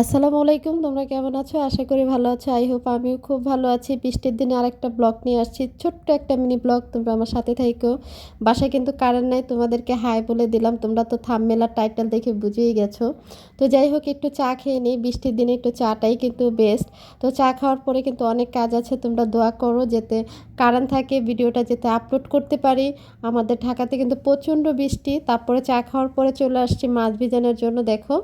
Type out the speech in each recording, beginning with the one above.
আসসালামু আলাইকুম, তোমরা কেমন আছো? আশা করি ভালো আছো। আই হোপ আমিও খুব ভালো আছি। বৃষ্টির দিনে আরেকটা ব্লগ নিয়ে আসছি। ছোট্ট একটা মিনি ব্লগ তোমরা আমার সাথে থাইকো। বাসায় কিন্তু কারেন্ট নাই, তোমাদেরকে হাই বলে দিলাম। তোমরা তো থামমেলার টাইটেল দেখে বুঝেই গেছো। তো যাই হোক, একটু চা খেয়ে নিই। বৃষ্টির দিনে একটু চাটাই কিন্তু বেস্ট তো চা খাওয়ার পরে কিন্তু অনেক কাজ আছে। তোমরা দোয়া করো যেতে কারেন্ট থাকে, ভিডিওটা যেতে আপলোড করতে পারি। আমাদের ঢাকাতে কিন্তু প্রচণ্ড বৃষ্টি। তারপরে চা খাওয়ার পরে চলে আসছি মাছ ভিজানোর জন্য, দেখো।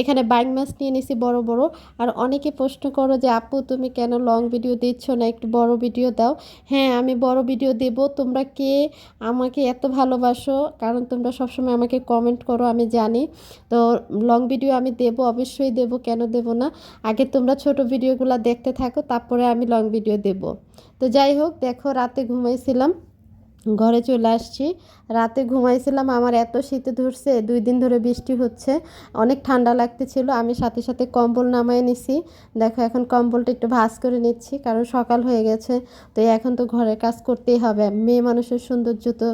এখানে বাইক মাছ নিয়ে নিছি বড় বড়। আর অনেকে প্রশ্ন করো যে, আপু, তুমি কেন লং ভিডিও দিচ্ছ না? একটু বড় ভিডিও দাও। হ্যাঁ আমি বড় ভিডিও দেব। তোমরা কে? আমাকে এত ভালোবাসো। কারণ তোমরা সবসময় আমাকে কমেন্ট করো, আমি জানি। তো লং ভিডিও আমি দেব, অবশ্যই দেব। কেন দেব না? আগে তোমরা ছোট ভিডিওগুলো দেখতে থাকো, তারপরে আমি লং ভিডিও দেব। তো যাই হোক, দেখো, রাতে ঘুমাইছিলাম। ঘরে চলে আসছি। রাতে ঘুমাইছিলাম, আমার এত শীতে ধরছে, দুই দিন ধরে বৃষ্টি হচ্ছে, অনেক ঠান্ডা লাগতেছিল, আমি সাথে সাথে কম্বল নামায় নিছি। দেখো, এখন কম্বলটা একটু ভাজ করে নিচ্ছি, কারণ সকাল হয়ে গেছে, তো এখন তো ঘরের কাজ করতেই হবে। মেয়ে মানুষের সৌন্দর্য তো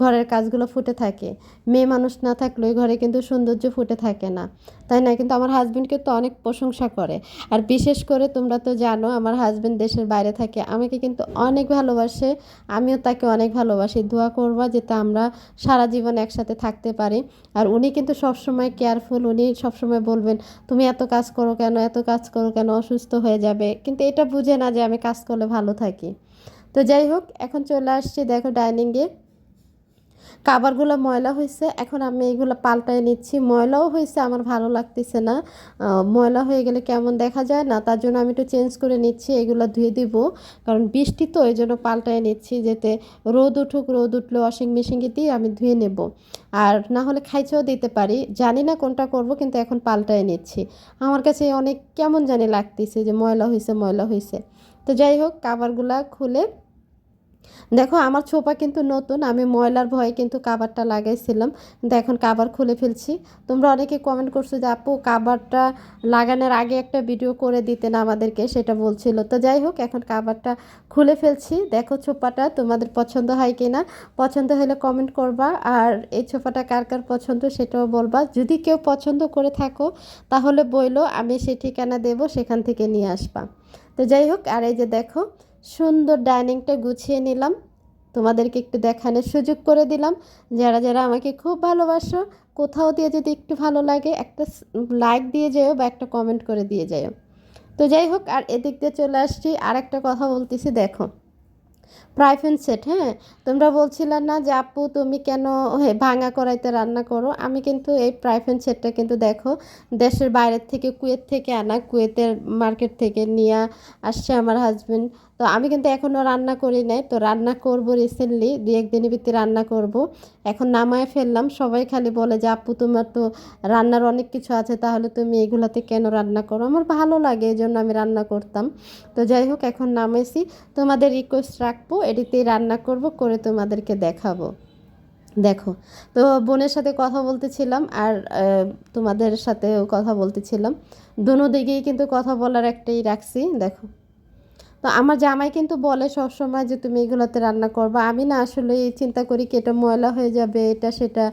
ঘরের কাজগুলো ফুটে থাকে। মেয়ে মানুষ না থাকলে ঘরে কিন্তু সৌন্দর্য ফুটে থাকে না। তাই না? কিন্তু আমার হাজব্যান্ডকে তো অনেক প্রশংসা করে। আর বিশেষ করে তোমরা তো জানো, আমার হাজব্যান্ড দেশের বাইরে থাকে, আমাকে কিন্তু অনেক ভালোবাসে, আমিও তাকে অনেক ভালোবাসি। দোয়া করবা যাতে আমরা সারা জীবন একসাথে থাকতে পারি। আর উনি কিন্তু সবসময় কেয়ারফুল, উনি সবসময় বলবেন, তুমি এত কাজ করো কেন? এত কাজ করো কেন? অসুস্থ হয়ে যাবে। কিন্তু এটা বুঝে না যে আমি কাজ করলে ভালো থাকি। তো যাই হোক, এখন চলে আসছি, দেখো ডাইনিংয়ে। কাবারগুলো ময়লা হয়েছে, এখন আমি এগুলো পাল্টায় নিচ্ছি। ময়লাও হয়েছে, আমার ভালো লাগতেছে না। ময়লা হয়ে গেলে কেমন দেখা যায় না, তার জন্য আমি একটু চেঞ্জ করে নিচ্ছি, এগুলো ধুয়ে দিব। কারণ বৃষ্টি তো, এই জন্য পাল্টায় নিচ্ছি যাতে রোদ উঠুক, রোদ উঠলে ওয়াশিং মেশিনে দিয়ে আমি ধুয়ে নেব। আর না হলে খাইছেও দিতে পারি। জানি না কোনটা করব, কিন্তু এখন পাল্টায় নিচ্ছি। আমার কাছে অনেক কেমন জানি লাগতেছে যে ময়লা হয়েছে ময়লা হয়েছে। তো যাই হোক, কাবারগুলা খুলে দেখো, আমার ছোপা কিন্তু নতুন, আমি ময়লার ভয়ে কিন্তু কাবারটা লাগাইছিলাম। এখন কাবার খুলে ফেলছি। তোমরা অনেকে কমেন্ট করছ যে, আপু, কাবারটা লাগানোর আগে একটা ভিডিও করে দিতেন আমাদেরকে, সেটা বলছিল। তো যাই হোক, এখন কাবারটা খুলে ফেলছি। দেখো, ছোপাটা তোমাদের পছন্দ হয় কি না পছন্দ হলে কমেন্ট করবা। আর এই ছোপাটা কার কার পছন্দ সেটাও বলবা। যদি কেউ পছন্দ করে থাকো, তাহলে বইলো, আমি সে ঠিকানা দেব, সেখান থেকে নিয়ে আসবা। তো যাই হোক, আর এই যে দেখো সুন্দর ডাইনিংটা গুছিয়ে নিলাম। তোমাদেরকে একটু দেখানোর সুযোগ করে দিলাম। যারা যারা আমাকে খুব ভালোবাসো, কোথাও দিয়ে যদি একটু ভালো লাগে, একটা লাইক দিয়ে যেও বা একটা কমেন্ট করে দিয়ে যাও। তো যাই হোক, আর এদিক দিয়ে চলে আসছি। আর একটা কথা বলতেছি, দেখো। প্রাইফেন সেট হ্যাঁ? তোমরা বলছিলে না যে, আপু, তুমি কেন ভাঙা করাইতে রান্না করো? আমি কিন্তু এই প্রাইফেন সেটটা কিন্তু দেখো, দেশের বাইরের থেকে, কুয়েত থেকে আনা, কুয়েতের মার্কেট থেকে নিয়ে আসছে আমার হাজব্যান্ড তো আমি কিন্তু এখনও রান্না করি নাই। তো রান্না করব রিসেন্টলি দু একদিনের ভিতরে রান্না করব। এখন নামায় ফেললাম, সবাই খালি বলে যে, আপু, তোমার তো রান্নার অনেক কিছু আছে, তাহলে তুমি এগুলোতে কেন রান্না করো? আমার ভালো লাগে এই জন্য আমি রান্না করতাম। তো যাই হোক, এখন নামেছি তোমাদের রিকোয়েস্ট রাখব এটিতেই রান্না করব, করে তোমাদেরকে দেখাবো। দেখো, তো বোনের সাথে কথা বলতেছিলাম আর তোমাদের সাথেও কথা বলতেছিলাম। দোনো দিকেই কিন্তু কথা বলার একটাই রাখছি। দেখো। তো আমার জামাই কিন্তু বলে সবসময় যে, তুমি এগুলোতে রান্না করবা। আমি না আসলে চিন্তা করি কি এটা ময়লা হয়ে যাবে, এটা সেটা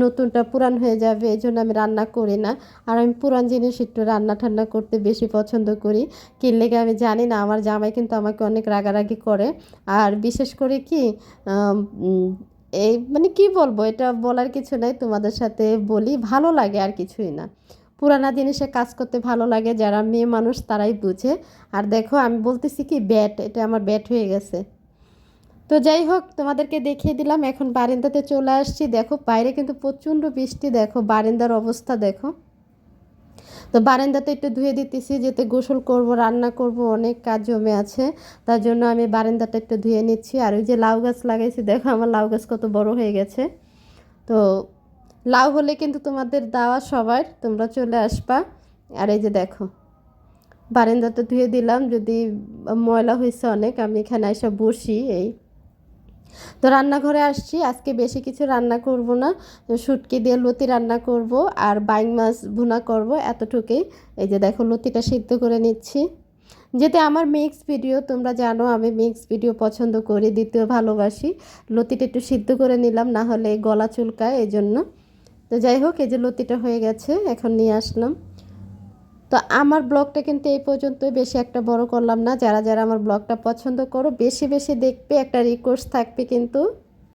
নতুনটা পুরান হয়ে যাবে এই জন্য আমি রান্না করি না। আর আমি পুরান জিনিস একটু রান্না ঠান্না করতে বেশি পছন্দ করি। কিনলে আমি জানি না, আমার জামাই কিন্তু আমাকে অনেক রাগারাগি করে। আর বিশেষ করে কি এই মানে কি বলব, এটা বলার কিছু নাই, তোমাদের সাথে বলি, ভালো লাগে আর কিছুই না। পুরানা জিনিসে কাজ করতে ভালো লাগে, যারা মেয়ে মানুষ তারাই বুঝে। আর দেখো, আমি বলতেছি কি ব্যাট এটা আমার ব্যাট হয়ে গেছে। তো যাই হোক, তোমাদেরকে দেখিয়ে দিলাম, এখন বারিন্দাতে চলে আসছি। দেখো, বাইরে কিন্তু প্রচণ্ড বৃষ্টি, দেখো, বারিন্দার অবস্থা, দেখো। তো বারান্দাতে একটু ধুয়ে দিতেছি যেতে গোসল করব, রান্না করব, অনেক কাজ জমে আছে। তার জন্য আমি বারান্দাটা একটু ধুয়ে নিচ্ছি। আর ওই যে লাউ গাছ লাগাইছি, দেখো, আমার লাউ গাছ কত বড় হয়ে গেছে। তো লাউ হলে কিন্তু তোমাদের দাওয়া সবার, তোমরা চলে আসবা। আর এই যে দেখো বারান্দাটা ধুয়ে দিলাম, যদি ময়লা হয়েছে অনেক, আমি এখানে এসে বসি এই। তো রান্নাঘরে আসছি, আজকে বেশি কিছু রান্না করব না, শুটকি দিয়ে লতি রান্না করব, আর বাইং মাছ ভুনা করব এতটুকুই। এই যে দেখো, লতিটা সিদ্ধ করে নিচ্ছি। যেতে আমার মিক্স ভিডিও, তোমরা জানো আমি মিক্স ভিডিও পছন্দ করি, দ্বিতীয় ভালোবাসি। লতিটা একটু সিদ্ধ করে নিলাম, না হলে গলা চুলকায়, এই জন্য। তো যাই হোক, এই যে লতিটা হয়ে গেছে, এখন নিয়ে আসলাম। তো আমার ব্লগটা কিন্তু এই পর্যন্ত বেশি একটা বড় করলাম না। যারা যারা আমার ব্লগটা পছন্দ করো, বেশি বেশি দেখবে, একটা রিকোয়েস্ট থাকবে কিন্তু।